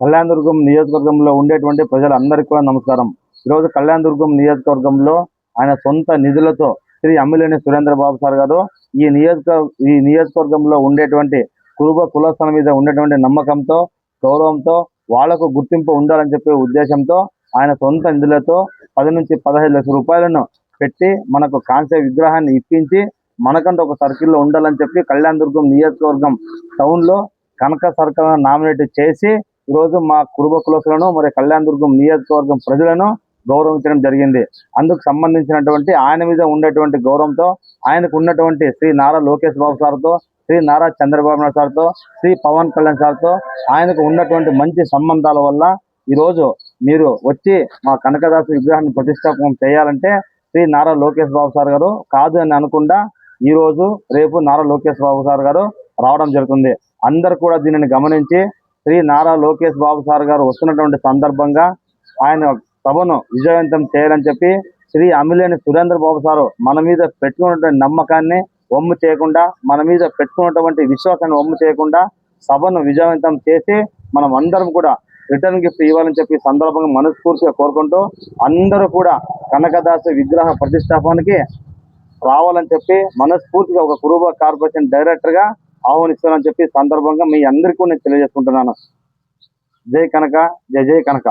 కళ్యాణదుర్గం నియోజకవర్గంలో ఉండేటువంటి ప్రజలందరికీ కూడా నమస్కారం. ఈరోజు కళ్యాణదుర్గం నియోజకవర్గంలో ఆయన సొంత నిధులతో శ్రీ అమ్మిలేని సురేంద్రబాబు సార్ గారు ఈ నియోజక ఈ నియోజకవర్గంలో ఉండేటువంటి కురుబ కులస్థల మీద ఉండేటువంటి నమ్మకంతో గౌరవంతో వాళ్ళకు గుర్తింపు ఉండాలని చెప్పే ఉద్దేశంతో ఆయన సొంత నిధులతో పది నుంచి పదహైదు లక్షల రూపాయలను పెట్టి మనకు కాంస్య విగ్రహాన్ని ఇప్పించి మనకంటూ ఒక సర్కిల్లో ఉండాలని చెప్పి కళ్యాణదుర్గం నియోజకవర్గం టౌన్లో కనక సర్కిల్ నామినేట్ చేసి ఈరోజు మా కుటుంబ కులసులను మరి కళ్యాణదుర్గం నియోజకవర్గం ప్రజలను గౌరవించడం జరిగింది. అందుకు సంబంధించినటువంటి ఆయన మీద ఉండేటువంటి గౌరవంతో ఆయనకు ఉన్నటువంటి శ్రీ నారా లోకేష్ బాబు సార్తో శ్రీ నారా చంద్రబాబు నాయుడు సార్తో శ్రీ పవన్ కళ్యాణ్ సార్తో ఆయనకు ఉన్నటువంటి మంచి సంబంధాల వల్ల ఈరోజు మీరు వచ్చి మా కనకదాసు విగ్రహాన్ని ప్రతిష్టాపనం చేయాలంటే శ్రీ నారా లోకేష్ బాబు సార్ గారు కాదు అని అనుకుండా ఈ రోజు రేపు నారా లోకేష్ బాబు సార్ గారు రావడం జరుగుతుంది. అందరు కూడా దీనిని గమనించి శ్రీ నారా లోకేష్ బాబు సార్ గారు వస్తున్నటువంటి సందర్భంగా ఆయన సభను విజయవంతం చేయాలని చెప్పి శ్రీ అమిలేని సురేంద్ర బాబు సారు మన మీద పెట్టుకున్నటువంటి నమ్మకాన్ని వమ్ము చేయకుండా మన మీద పెట్టుకున్నటువంటి విశ్వాసాన్ని వమ్ము చేయకుండా సభను విజయవంతం చేసి మనం అందరం కూడా రిటర్న్ గిఫ్ట్ ఇవ్వాలని చెప్పి సందర్భంగా మనస్ఫూర్తిగా కోరుకుంటూ అందరూ కూడా కనకదాస విగ్రహ ప్రతిష్టాపనకి రావాలని చెప్పి మనస్ఫూర్తిగా ఒక కురుబా కార్పొరేషన్ డైరెక్టర్గా ఆహ్వానిస్తానని చెప్పి సందర్భంగా మీ అందరికీ నేను తెలియజేసుకుంటున్నాను. జై కనక జయ జై కనక.